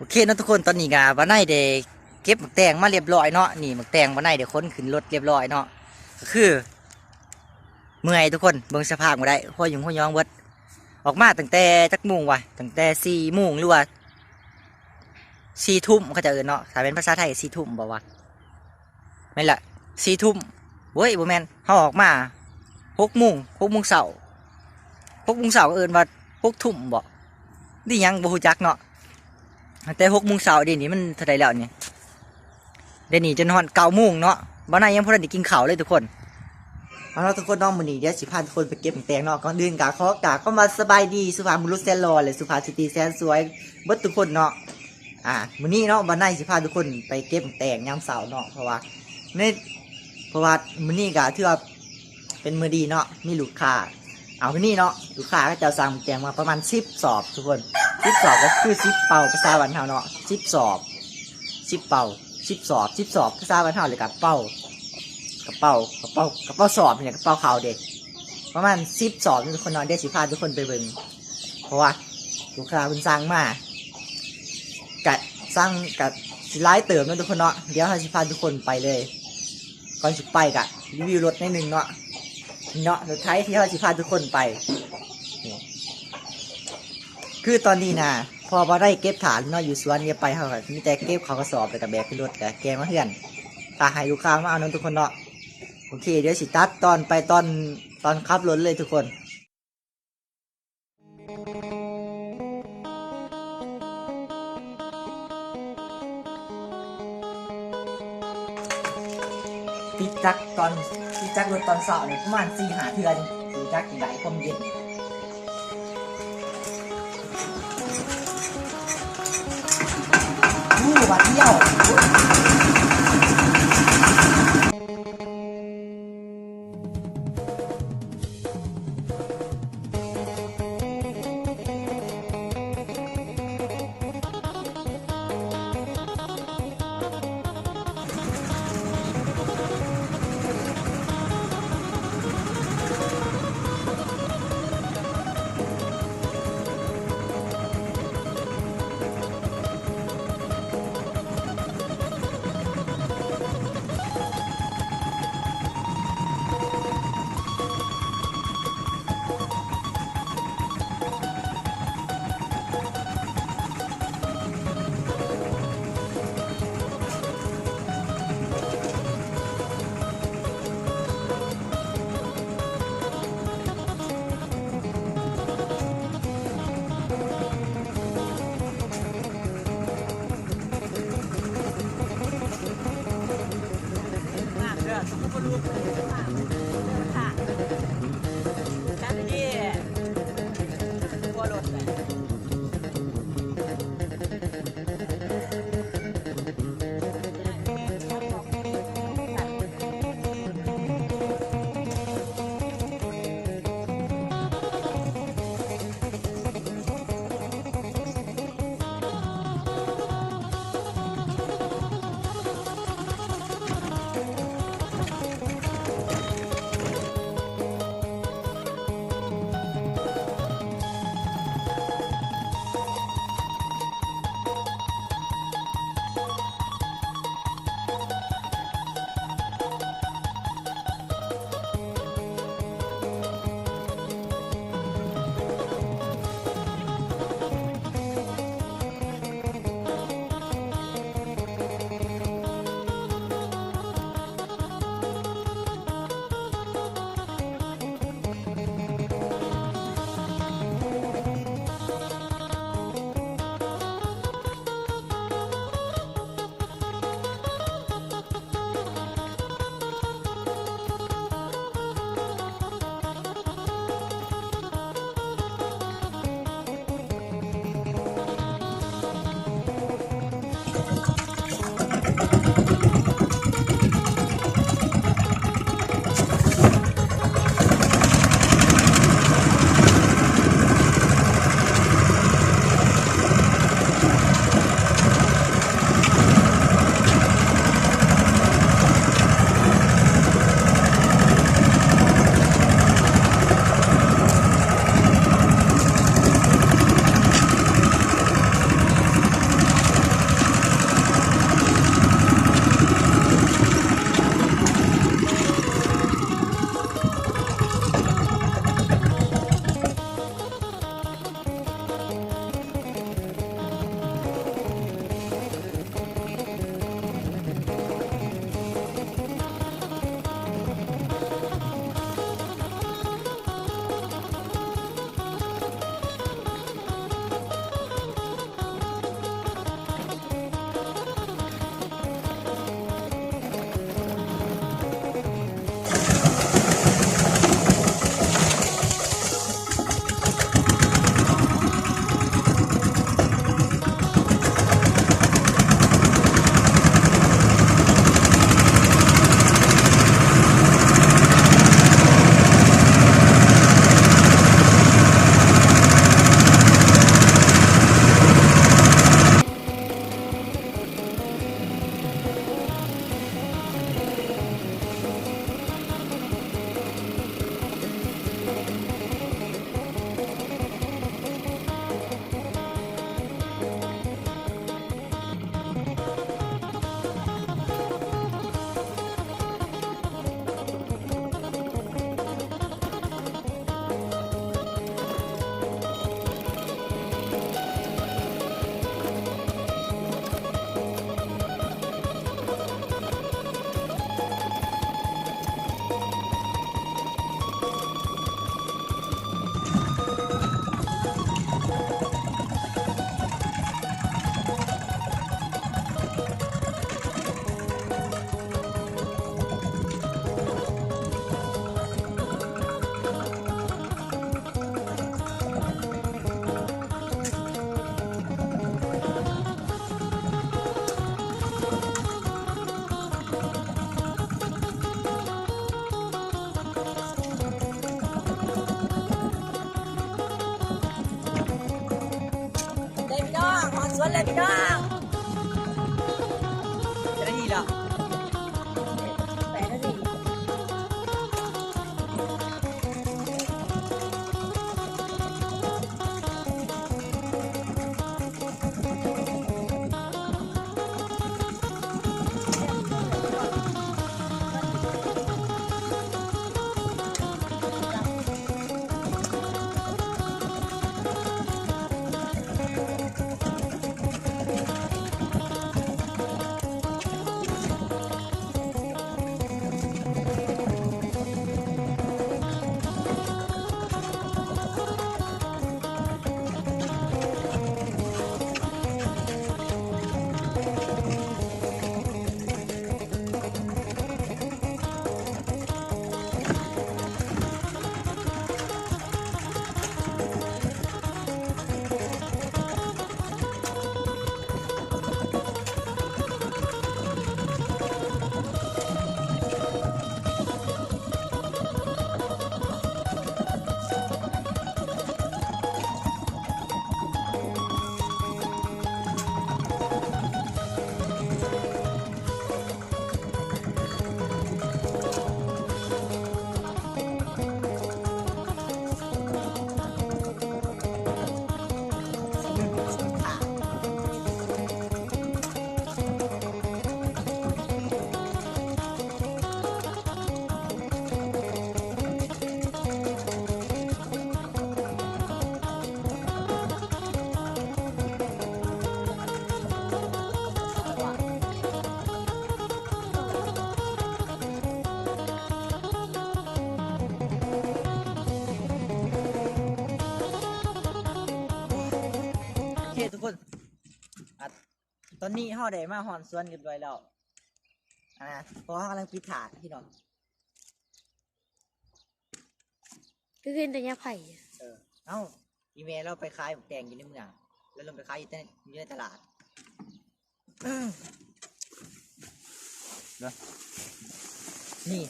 โอเคนะทุกคนตอนนี้กะวันไหนเดเก็บหมึกแตงมาเรียบร้อยเนาะนี่หมึกแตงวันไหนเดค้นขึ้นรถเรียบร้อยเนาะก็คือ เมื่อยทุกคนเบิ่งสภาพมาได้หัวหยุงหัวยองเบิดออกมาตั้งแต่จักมุงวะตั้งแต่สี่โมงหรือว่าสี่ทุ่มเขาจะเอินเนาะถ้าเป็นภาษาไทยสี่ทุ่มบอกว่าไม่ละสี่ทุ่มเว้ยบ่แมนเขาออกมาหกโมงหกโมงเสาร์หกโมงเสาร์เอินว่าหกทุ่มบ่นี่ยังบ่ฮู้จักเนาะ แต่หกโมงเช้าเดี๋ยวนี้มันเท่าไรแล้วเนี่ยเดี๋ยวนี้จนฮอนเก้าโมงเนาะบ้านนายยังพอได้กินข้าวเลยทุกคนเอาละทุกคนน้องมือนี้เดี๋ยวสิพาทุกคนไปเก็บแตงเนาะก่อนอื่นกาขอกาก็มาสบายดีสุภาพบุรุษแสนหล่อเลยสุภาพสตรีแสนสวยเบิดทุกคนเนาะอ่ามือนี้เนาะบ้านนายสิพาทุกคนไปเก็บแตงยามเสาร์เนาะเพราะว่าในเพราะว่ามือนี้ก็ถือว่าเป็นมือดีเนาะมีลูกค้าเอามื้อนี้เนาะลูกค้าก็จะสั่งแตงมาประมาณ10สอบทุกคน สิบสอบก็คือสิบเป่าภาษาวันเฮาเนาะสิบสอบสิบเป่าสิบสอบสิบสอบภาษาวันเฮาเลยกับเป่ากระเป๋ากระเป๋ากระเป๋าสอบเนี่ยกระเป๋าข่าวเด็กประมาณสิบสอบทุกคนนอนได้สิพาทุกคนไปเบิ่งเพราะว่าลูกค้าคุณสร้างมากะสร้างกะสิไล่เติมเนาะทุกคนเนาะเดี๋ยวเราสิพาทุกคนไปเลยก่อนสิไปกะรีวิวรถในดหนึ่งเนาะเนาะรถไทยที่เราสิพาทุกคนไป คือตอนนี้นะพอมาได้เก็บฐานเนาะอยู่สวนเนี่ยไปเขาก็มีแต่เก็บเขากระสอบไปกับแบกขึ้นรถกับแกมาเพื่อนตาให้ลูกค้ามาเอาน้องทุกคนเนาะโอเค เดี๋ยวสิตัดตอนไปตอนตอนขับรถเลยทุกคนปิดจักตอนปิดจักรถตอนเสาร์เนี่ยประมาณสี่หาเทือนปิดจักกี่ไหลความเย็น นี่วัด อนนี้เฮาได้มาหอนสวนเรียบร้อยแล้วอ่าเพราะว่ากำลังปิดถาดพี่น้องก็คือแต่ยาไผ่เออเอ้าอีเมลเราไปขายหมูแดงอยู่ในเมือง แล้วลงไปขายอยู่ในอยู่ในตลาดเนอะนี่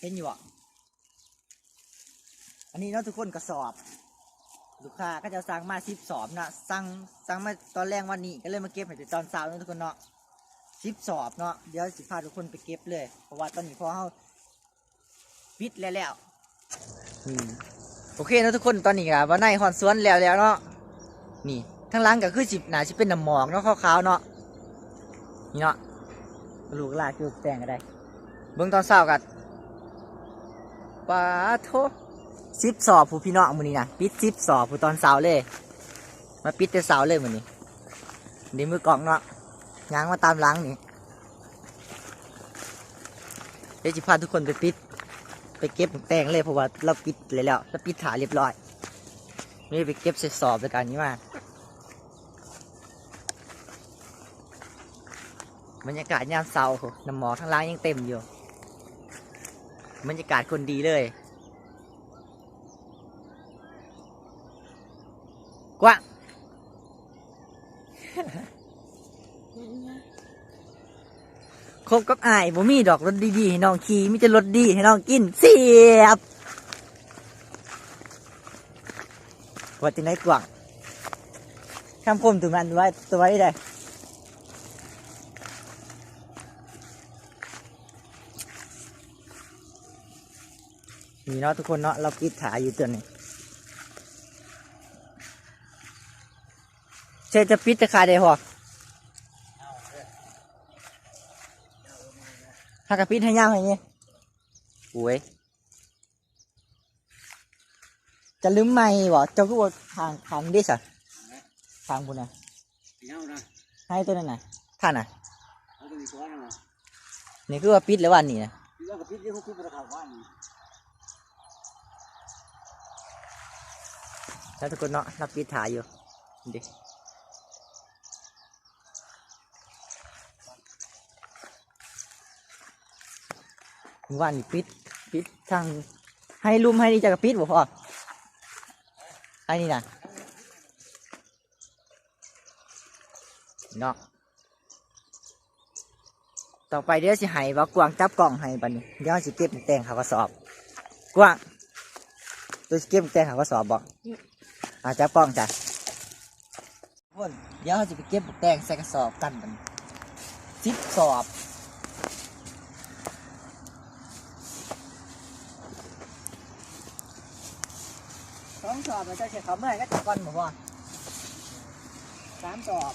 เห็นอยู่อะอันนี้เนาะทุกคนกระสอบ ลูกค้าก็จะสั่งมาสิบสอบนะสั่งสั่งมาตอนแรกวันนี้ก็เลยมาเก็บให้ถึงตอนเช้าเนาะทุกคนเนาะสิบสอบเนาะเดี๋ยวสิพาทุกคนไปเก็บเลย เพราะว่าตอนนี้พอเขาปิดแล้วแล้วอืมโอเคเนาะทุกคนตอนนี้อะวันในหอนสวนแล้วแล้วเนาะนี่ทั้งหล่างก็คือสิบหนาสิเป็นน้ำหมอกเนาะขาวๆเนาะนี่เนาะลูกหลานคือแต่งก็ได้ เบิ่งตอนเช้ากันปาโท สิบสอบผู้พี่น้องมือนี้นะปิดสิบสอบผู้ตอนเช้าเลย มาปิดแต่เช้าเลยมือนี้ดีมือกล่องเนาะยางมาตามหล้างนี่เดี๋ยวจะพาทุกคนไปปิด ไปเก็บแตงเลยเพราะว่าเราปิดเลยแล้วเราปิดถาเรียบร้อยไม่ไปเก็บเศษสอบไปกันนี้มาบรรยากาศยามเช้าโหน้ำหมอทั้งล่างยังเต็มอยู่บรรยากาศคนดีเลย กว้างคบกับอายบ่มีดอกรถดีๆให้น้องขี่มีแต่รถดีให้น้องกินเสียบว่าจะไหนกว่างคำคมตรงนั้นไว้ตัวไว้ได้นี่เนาะทุกคนเนาะเราปิดถาอยู่ตัวนี้ เชจะปิดจะขายได้หรอหากระปิดให้ย่างให้เนี่ยโอ้ยจะลืมไม่บ่เจ้าก็ว่าทางทางนี้ดิสะทางบุญน่ะ nhau nè ให้ตัวนั้นน่ะท่านน่ะ ở đây có nè นี่คือว่าปิดแล้ววันนี้นะ chúng ta có biết không biết được học quá nhỉ แล้วทุกคนเนาะรับปิดถ่ายอยู่ดิ วันนี้ปิดปิดทางให้ลุมให้นี่จะกระปิดบ่พอให้นี่นะเนาะต่อไปเดี๋ยวสิให้ว่ากวางจับกล่องให้บัดนี้เดี๋ยวสิเก็บแต่งเขากระสอบ กวางตัวสิเก็บแต่งเขากระสอบบอกอาจับกล้องจ้ะพคนเดี๋ยวเราจะไปเก็บบักแตงใส่กระสอบกันมันสิบสอบ อบมันจะเสียเขาเมื่อยก็จะก่อนบอกว่าสามสอบ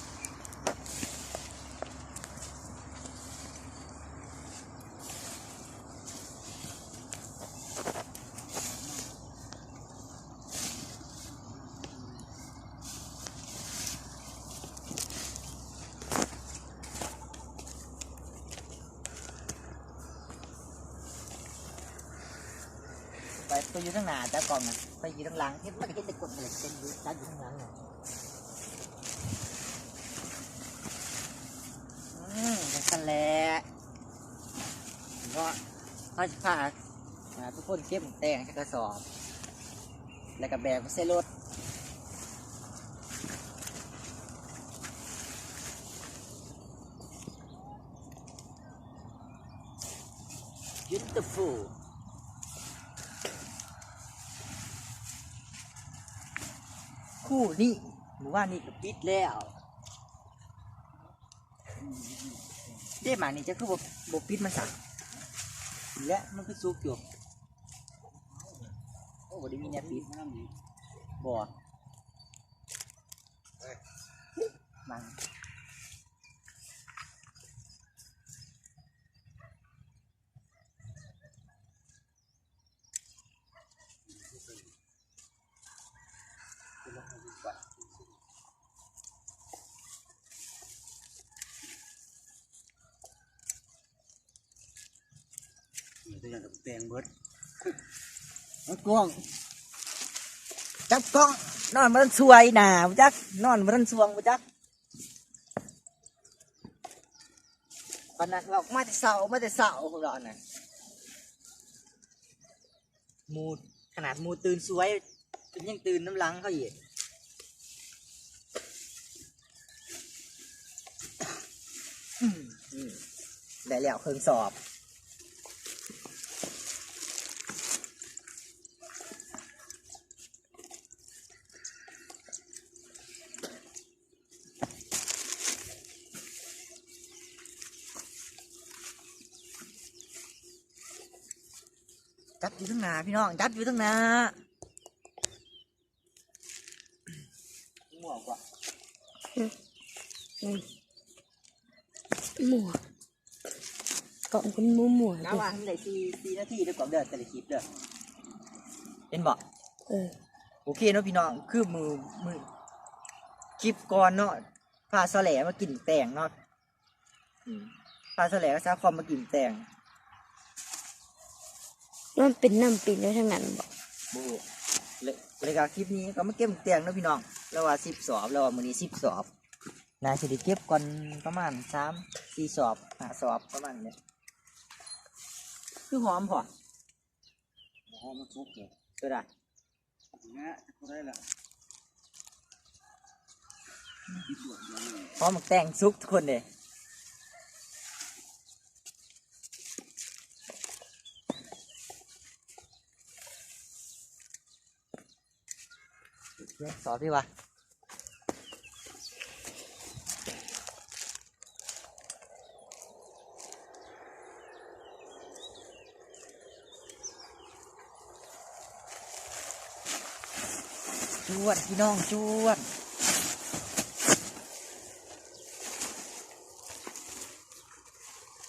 ไปไปอยู่ทั้งหน้าจ้ากล่องนะ อยู่ข้างหลังเห็นมันก็จะกดอะไรเป็นอยู่จ้าอยู่ทั้งหลังน่ะอืมกันแหละก็เขาจะพาทุกคนเก็บหมูแตงกระสอบ แล้วก็แบกไปใส่รถยุทธฟู คู่นี่หมู่ว่านนี่ก็ ปิดแล้วเด้หมานี่จะคือบบปิดมันสักและมันคือซุกอยู่โอ้บ่ได้มีแนวปิดบ่มัน ตัวอย่างกับแตงเบิดเอากล้องจับกล้องนอนมันสวยหนาบ่จักนอนมันสวงบ่จักปานนั้นเรามาแต่เสามาแต่เสาพวกเราน่ะหมูขนาดหมูตื่นสวยเป็นยังตื่นน้ำลังเขาอีกได้แล้วเครื่องสอบ จับอยู่ทั้งหนาพี่น้องจับอยู่ทั้งหนาหมวกว่ะหมัวกล่องคุณมัวหมัวน้าว่าให้ได้สี่สี่นาทีเด้อกว่าเด้อแต่ละคลิปเด้อเห็นบ่เออโอเคเนาะพี่น้องคือมือมือคลิปก่อนเนาะพาสแหลมากินแตงเนาะอืมพาสแหลก็ซาคอมมากินแตง มันเป็นน้ำปินได้ทั้งนั้นบอกโบเลยเลยกับคลิปนี้ก็มาเก็บแตงเนาะพี่น้องแล้วว่าสิบสอบแล้วว่ามื้อนี้สิบสอบน่าจะได้เก็บก่อนประมาณสามสี่สอบห้าสอบประมาณเนี้ยคือหอมพอหอมมันซุกเลยตัวใดเนี่ยก็ได้ละที่สวนยังไงหอมหมักแตงซุกทุกคนเลยเดี๋ยว สอบพี่วะจวดพี่น้องจวด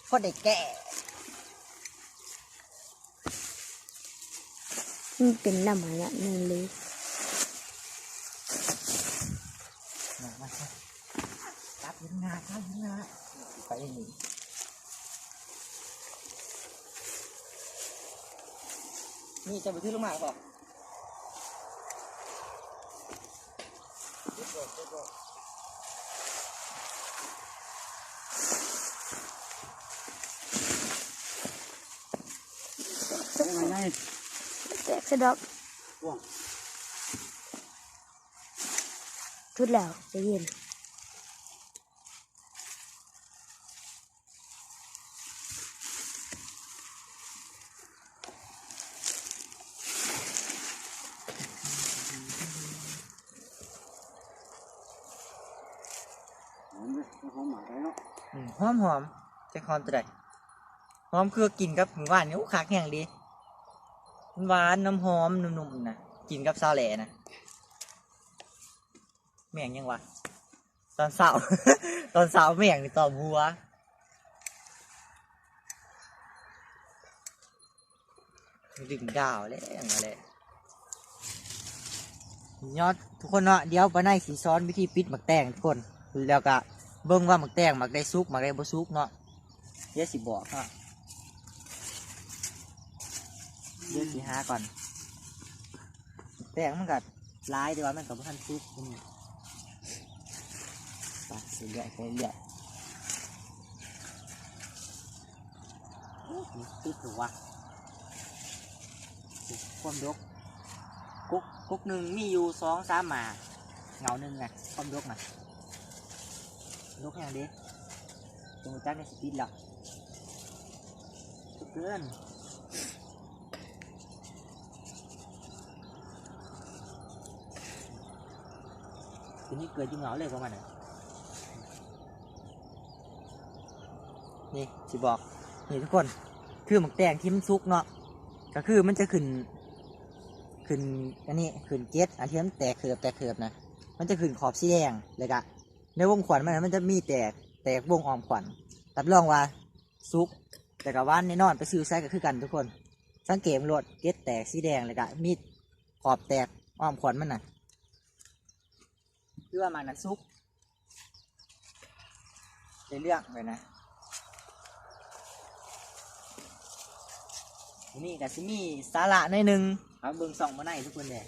พอได้แก่มันเป็นน้ำอะไรนั่นเลย มามาครับ จับยิงงาจับยิงงาไปนี่นี่จะไปที่ลงมาเปล่ายังไงไงแตกสะดอกว่างทุดแล้วใจะเย็น อมเลยหอมหมาได้เนาะ อมหอมจ็คหอมตัวใดหอมคือกินกับหวานนี่โอ้คักแห้งดีหวานน้ำหอมนุ่มๆนะกินกับซาแหล่นะแม่งยังวะตอนเสาร์ตอนเสาร์แม่งนี่ตอมหัวดึงดาวเลยอย่างเงี้ยอดทุกคนเนาะเดี๋ยวปาในสีซ้อนวิธีปิดหมักแตงทุกคนแล้วก็ เบิ่งว่าหมักแตงหมักได้ซุกหมักได้บ่ซุกเนาะเดี๋ยวสิบอกเนาะเดี๋ยวสิหาก่อนแตงมันก็หลายแต่ว่ามันก็บ่ทันซุกอืมไปสิเรื่อยไปเรื่อยอ้ยติดหรือวะความยกกุ๊กกุ๊กหนึ่งมีอยู่สองสามหมาเงาหนึ่งไงความยกน่ะ ลกอย่างเดีตรงจักในสปีดหลักเกินทีนี้เกิดยุ่งเหงาเลยประมาณนั้นนี่สิบอกนี่ทุกคนคือหมึกแดงที่มันซุกเนาะก็คือมันจะขึ้น ขึ้นอันนี้ขึ้นเกตอันที่มันแตกเขือบแตกเขือบนะมันจะขึ้นขอบสีแดงเลยกะ ในวงขวัญมันนะมันจะมีแตกแตกวงออมขวัญรับรองว่าซุกแต่กับว่านแน่นอนไปซื้อไซก็คือกันทุกคน สังเกตมันโลดเก็ตแตกสีแดงเลยกะมีดขอบแตกอ้อมขวัญมันน่ะคือว่ามันนั้นซุกในเรื่องเลยนะทีนี่กับซิมีสาระในอยหนึ่งเอาเบิ่งส่องมาในทุกคนเลย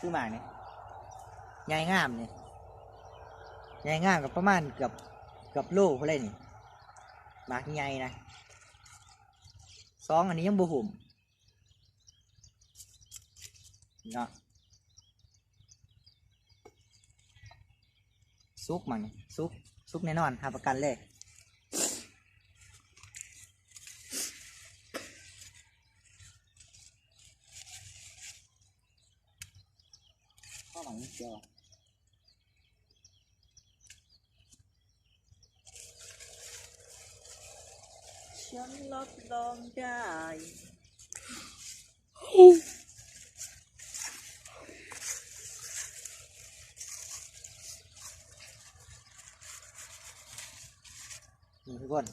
คือหมากเนี่ยใหญ่งามเนี่ยใหญ่งามกับประมาณเกือบเกือบโลเขาเลยนี่หมากใหญ่นะสองอันนี้ยังบูหุ่มเนาะซุกมันซุกซุกแน่นอนหาประกันเลย ข้าวหลังนิดเดียวฉันรับรองได้นี่ทุกคน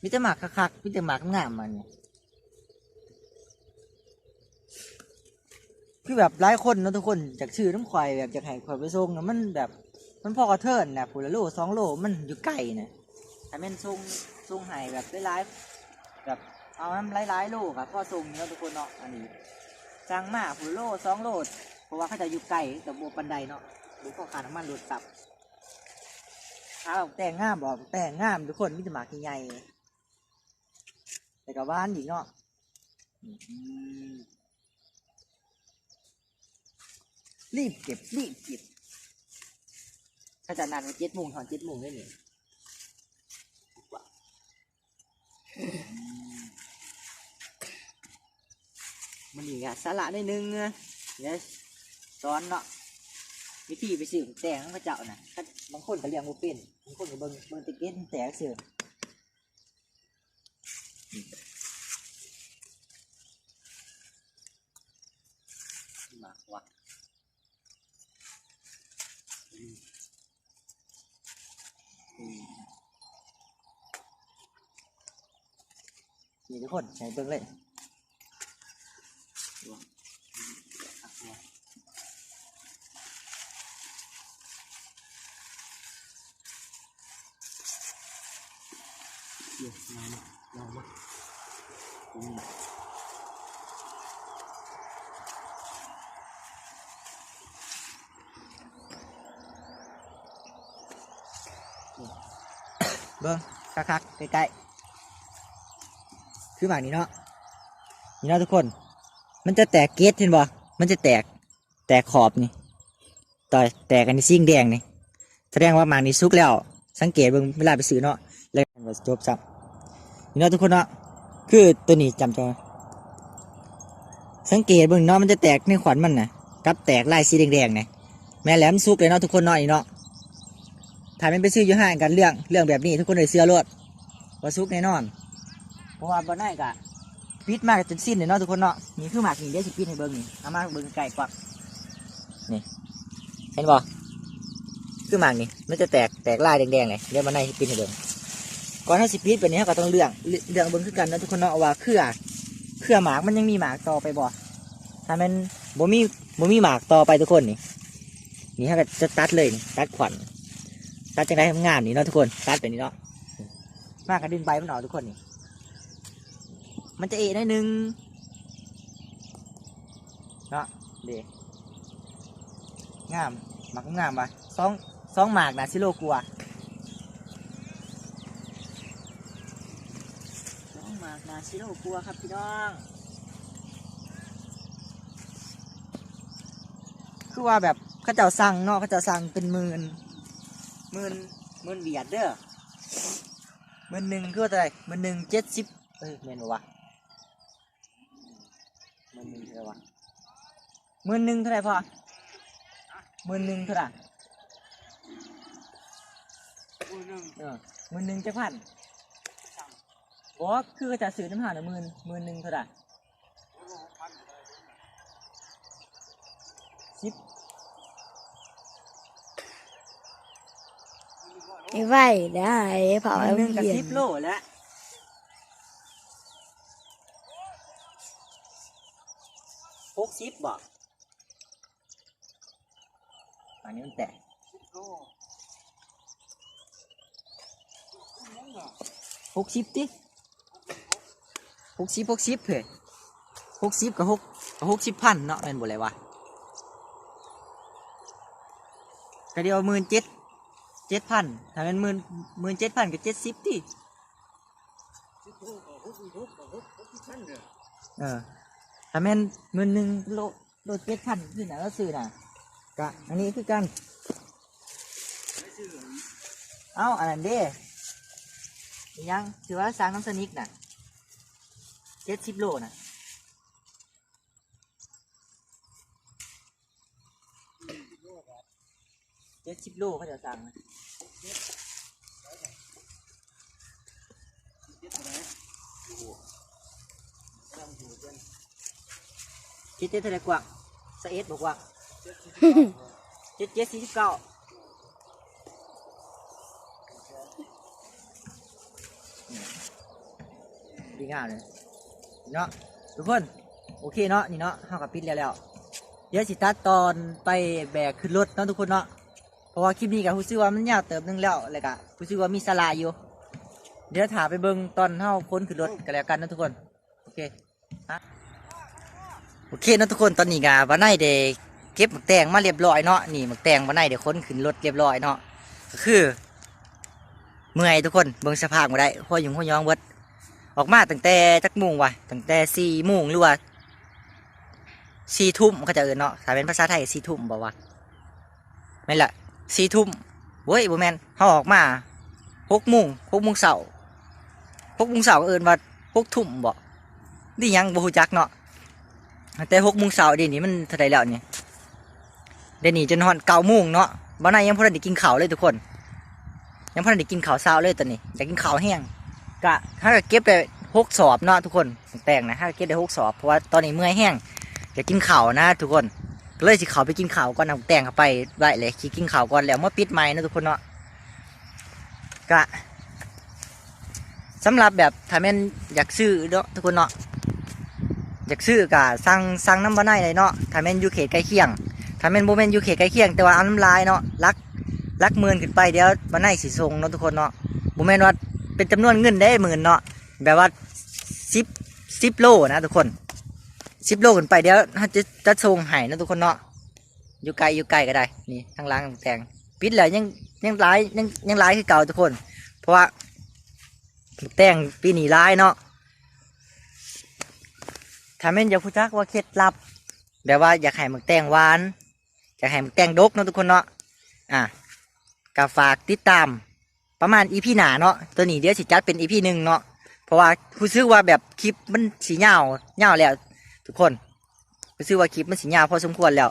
มี แต่หมากคักๆมีแต่หมากงามมันเนี่ยคือแบบหลายคนเนอะทุกคนจากชื่อน้ำควายแบบจากให้ควายไปส่งนะมันแบบ มันพอกระเทินนะผูละโลสองโลมันอยู่ไกลนะถ้าแม่นส่งส่งให้แบบหลายๆแบบเอาน้ำหลายๆโลครับพ่อส่งเนาะทุกคนเนาะอันนี้สั่งมาผูละโลสองโลเพราะว่าเขาจะอยู่ไกลกับโบปันไดเนาะหรือข้อขาน้ำมันรถตับถ้าแต่งงามบอกแต่งงามทุกคนมิจะหมากใหญ่ แต่กับบ้านอีกเนาะรีบเก็บรีบเก็บถ้าจะนานไปเจ็ดโมงตอนเจ็ดโมงได้เนี่ยมันอีกอะสาระได้นึงอะเดี๋ยวสอนเนาะวิธีไปสื่อแต่งพระเจ้าน่ะถ้าบางคนก็เรียงบ่เป็นบางคนก็เบิ่งเบิ่งตะเก็ตแต่สื่อ หมากวัดนี่ทุกคนใช้เบิ้งเลยเดี๋ยวมามามามาอืมเบิ้งคักๆ ใกล้ๆคือหมากนี้เนาะนี่เนาะทุกคน มันจะแตกเกตเห็นบ่มันจะแตกแตกขอบนี่ต่อยแตกกันในซิ่งแดงนี่แสดงว่าหมากนี้สุกแล้ว สังเกตเบิ่งเวลาไปซื้อเนาะแล้วก็จบซับนี่เนาะทุกคนเนาะคือตัวนี้จำใจสังเกตเบิ่งเนาะมันจะแตกในขวัญมันนะกับแตกลายสีแดงๆเนี่ยแม่แหลมนสุกเลยเนาะทุกคนเนาะนี่เนาะถ้ามันไปซื้ออยู่ห้างกันเรื่องเรื่องแบบนี้ทุกคนเลยเสื้อรวด ว่าสุกแน่นอน เพราะว่าบ่ได้กะปิดมากจนสิ้นเลยเนาะทุกคนเนาะนี่คือหมากนี่เดี๋ยวสิปิดให้เบิ่งนี่เอามาเบิ่งไก่กวักนี่เห็นบ่คือหมากนี่มันจะแตกแตกลายแดงๆเลยเดี๋ยวมันในสิปิดให้เบิ่งก่อนถ้าสิปิดแบบนี้เราก็ต้องเลือกเลือกเบิ่งคือกันนะทุกคนเนาะว่าเครือเครือหมากมันยังมีหมากต่อไปบ่ถ้ามันบ่มีบ่มีหมากต่อไปทุกคนนี่นี่เราก็จะตัดเลยตัดขวัญตัดจังไดให้มันงามนี่เนาะทุกคนตัดแบบนี้เนาะ มากกระดินใบมันออกทุกคนนี่ มันจะเอะได้หนึ่งเนาะเดงามหมักงามปะสองสองหมากนะซิโลกลัวสองหมากนะซิโลกลัวครับพี่น้องคือว่าแบบเขาเจ้าสั่งเนาะเขาเจ้าสั่งเป็นหมื่นหมื่นหมื่นเบียดเด้อห มื่นหนึ่งคือว่าเท่าไหร่หมื่นหนึ่งเจ็ดสิบเอ้ยเมนบ่วะหมื่นหนึ่งเท่าไหร่วะหมื่นหนึ่งเท่าไหร่พ่อหมื่นหนึ่งเท่าไหร่มือหนึ่งเออหมื่นหนึ่งจะพันบอกคือจะซื้อน้ำหาหนึ่งหมื่นหมื่นหนึ่งเท่าไหร่สิบ ไม่ไหวได้เผาหแล้มื่วนหนึ่งกับเย็สินบโลแล้วหกสิบบอกอันนี้มันแตกโลหกสิบติหกสิบหกสิบเพ่หกสิบกับหกกับหกสิบพันเนาะเป็นบ่เลยวะก็เดียวหมื่นเจ็ด เจ็ดพันถ้าเป็นหมื่นหมื่นเจ็ดพันก็เจ็ดสิบติสิบโลกับหกสิบหกกับหกหกสิบพันเออถ้าเป็นหมื่นหนึ่งโลโลเจ็ดพันขึ้นน่ะแล้วซื้อน่ะกะอันนี้คือกันเอ้าอันนั้นเด้ยังถือว่าสร้างน้ำสนิกน่ะเจ็ดสิบโลน่ะ จ็ดสิบโลเขาจะสั่งนะเจ็ดเท่าไหร่โอ้โหจำถูกกันคิดเจ็ดเท่าไรกว่าสเอ็ดบอกว่าเจ็ดสิบเก้าเจ็ดเจ็ดสี่สิบเก้าดีงามเลยเนาะทุกคนโอเคเนาะนี่เนาะห้ากับปิดแล้วแล้วเดี๋ยวสิตัดตอนไปแบกขึ้นรถเนาะทุกคนเนาะ เพราะว่าคลิปนี้กับผู้ซื้อว่ามันยาวเติบหนึงแล้วเลยกะผู้ซื้อว่ามีสาระอยู่ เดี๋ยวถามไปเบิงตอนเฮาพ้นขึ้นรถกันแล้วกันนะทุกคน โอเคฮะโอเคนะทุกคนตอนนี้กะวันไหนเดเก็บหมักแตงมาเรียบร้อยเนาะนี่หมักแตงวันไหนเดี๋ยวค้นขึ้นรถเรียบร้อยเนาะก็คือเมื่อยทุกคนเบิงสภาพมาได้หัวหยุ่งหัวยองเบิดออกมาตั้งแต่จักมุงวะตั้งแต่สี่โมงหรือว่าสี่ทุ่มเขาจะเอินเนาะถ้าเป็นภาษาไทยสี่ทุ่มบอกว่าไม่ละ สี่ทุ่มเว้ยบ่แมนเขาออกมาหกโมงหกโมงเสาร์หกโมงเสาร์เอินว่าหกทุ่มบ่นี่ยังบ่ฮู้จักเนาะแต่หกโมงเสาร์เดี๋ยวนี้มันเท่าไรแล้วเนี่ยเดี๋ยวนี้จนฮอนเก้าโมงเนาะบ้านนายยังพอได้กินข้าวเลยทุกคน ยังพอได้กินข้าวเช้าเลยตอนนี้อยากกินข้าวแห้งกะถ้าเกิดเก็บได้หกสอบเนาะทุกคนแต่งนะถ้าเก็บได้หกสอบเพราะว่าตอนนี้เมื่อยแห้งอยากกินข้าวนะทุกคน เลยสิเขาไปกินข้าวก่อนนำแต่งเข้าไปไว้เลยคิกินข้าวก่อนแล้วมาปิดไม้นะทุกคนเนาะกะสำหรับแบบถ้าแม่นอยากซื้อเนาะทุกคนเนาะอยากซื้อกะสั่งสั่งน้ำบ้านไเลยเนาะถ้าแม่นอยู่เขตใกล้เคียงถ้าแม่นโบแม่นอยู่เขตใกล้เคียง แต่ว่าเอาน้ำลายเนาะรักลักหมื่นขึ้นไปเดี๋ยววันไหนสิส่งเนาะทุกคนเนาะบ่แม่นว่าเป็นจำนวนเงินได้หมื่นเนาะแบบว่าสิบสิบโลนะทุกคน สิบโลขึ้นไปเดี๋ยวถ้าจะจะส่งให้นะทุกคนเนาะอยู่ไกลอยู่ไกลก็ได้ นี่ทางล่างแต่งปิดแล้วยังยังร้ายยังยังร้ายคือเก่าทุกคน เพราะว่าแต่งปีนี้ร้ายเนาะถ้าแม่นอยากพูดจักว่าเคล็ดลับแบบว่าอยากให้หมึกแต่งหวานอยากให้หมึกแต่งดกเนาะทุกคนเนาะอะก็ฝากติดตามประมาณอีพีหนาเนาะตัวนี้เดี๋ยวสิจัดเป็นอีพีหนึ่งเนาะเพราะว่าผู้ซื้อว่าแบบคลิปมันสีเงาเงาแล้ว ทุกคนก็ซื้อว่าคลิปมันสิยาวพอสมควรแล้ว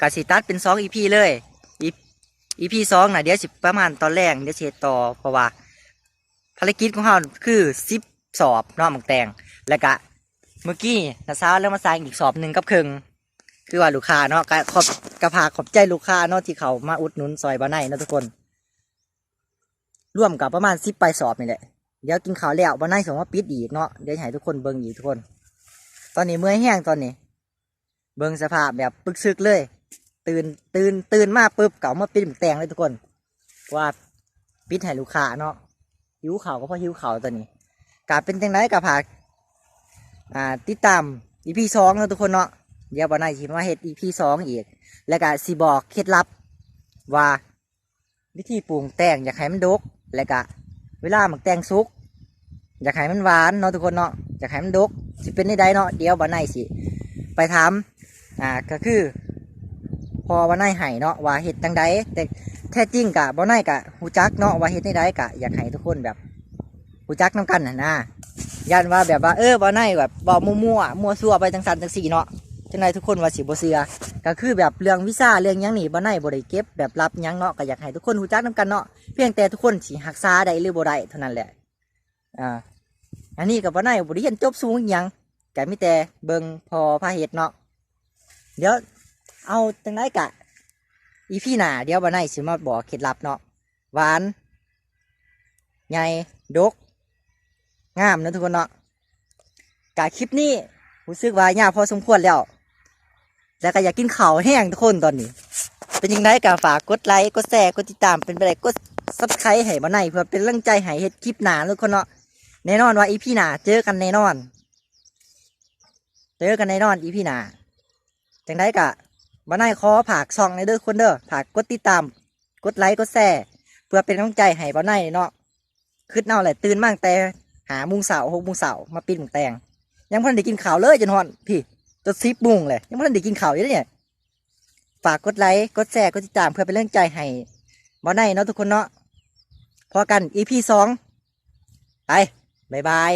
กาสิตัดเป็นสองอีพีเลยอีพีสองนะเดี๋ยวสิประมาณตอนแรกเดี๋ยวเฮ็ดต่อเพราะว่าภารกิจของเราคือสิบสอบนาะหมักแตงแล้วก็เมื่อกี้นาซาแล้วมาสร้างอีกสอบหนึ่งกับครึ่งคือว่าลูกค้าเนาะก็ขอบกระพาขอบใจลูกค้าเนาะที่เขามาอุดหนุนซอยบ้านในนะทุกคน ร่วมกับประมาณสิปลายสอบนี่แหละเดี๋ยวกินข้าวแล้วบ้านในสมว่าปิดอีกเนาะเดี๋ยวจะให้ทุกคนเบิ่งอีกทุกคน ตอนนี้เมื่อยแห้งตอนนี้ เบิ่งสภาพแบบปึกซึกเลย ตื่นตื่นตื่นมาปุ๊บเก่ามาปิดมึกแตงเลยทุกคน ว่าปิดให้ลูกค้าเนาะหิวเข่าก็เพราะหิวเข่าตอนนี้กาเป็นจังไรกับผากอ่าติดตามอีพีสองเนาะทุกคนเนาะเดี๋ยววันไหนสิมาเฮ็ดอีพีสองอีก แล้วก็สิบอกเคล็ดลับว่าวิธีปรุงแต่งอยากให้มันดก แล้วก็เวลาหมักแตงสุก อยากให้มันหวานเนาะทุกคนเนาะอยากให้มันดกสิเป็นได้ใดเนาะเดี๋ยววันไนสิไปถามอ่าก็คือ พอวันไหนให้เนาะว่าเฮ็ดจังใดแต่แท้จริงกะบ่ไหนกะฮูจักเนาะว่าเฮ็ดได้ใดกะอยากให้ทุกคนแบบฮูจักนํกันนะยันว่าแบบว่าเออบ่ไหนแบบบ่มั่วๆมั่วซั่วไปจังซันจังซี่เนาะจังไดทุกคนว่าสิบ่เชื่อก็คือแบบเรื่องวิชาเรื่องยังนี่บ่ไหนบ่ได้เก็บแบบลับยังเนาะก็อยากให้ทุกคนฮู้จักนํกันเนาะเพียงแต่ทุกคนสิรักษาได้หรือบ่ได้เท่านั้นแหละอ่า อันนี้ก็บ่ไหนบ่ได้เรียนจบสูงอิหยังก็มีแต่เบิ่งพอพาเฮ็ดเนาะเดี๋ยวเอาจังไดกะ อีพี่หนาเดี๋ยวบันไดสิมาบอกเคล็ดลับเนาะหวานใหญ่ดกงามนะทุกคนเนาะกะคลิปนี้รู้สึกว่ายาพอสมควรแล้ว แล้วก็อยากกินข้าวแห้งทุกคนตอนนี้ เป็นยังไงกะฝากกดไลค์กดแชร์กดติดตามเป็นไปได้กดซับสไครต์ให้บันไดเพื่อเป็นกำลังใจให้เฮ็ดคลิปหนาทุกคนเนาะ แน่นอนว่าอีพี่หนาเจอกันแน่นอน เจอกันแน่นอนอีพี่หนาจังไดกะบ้านนายขอผากซองในเด้อคนเด้อผากกดติดตาม กดไลค์กดแชร์เพื่อเป็นกำลังใจให้บ้านนายเนาะคืดเน่าแหละตื่นมากแต่หามุงเสาหกมุงเสามาปีนหมุงแตงยังพันได้กินข่าวเลยจนฮอนพี่จนซิบมุงเลยยังพันได้กินข่าวอยู่เนี่ยฝากกดไลค์กดแชร์กดติดตามเพื่อเป็นกำลังใจให้บ้านนายเนาะทุกคนเนาะพอกันอีพีสองไป บ๊ายบาย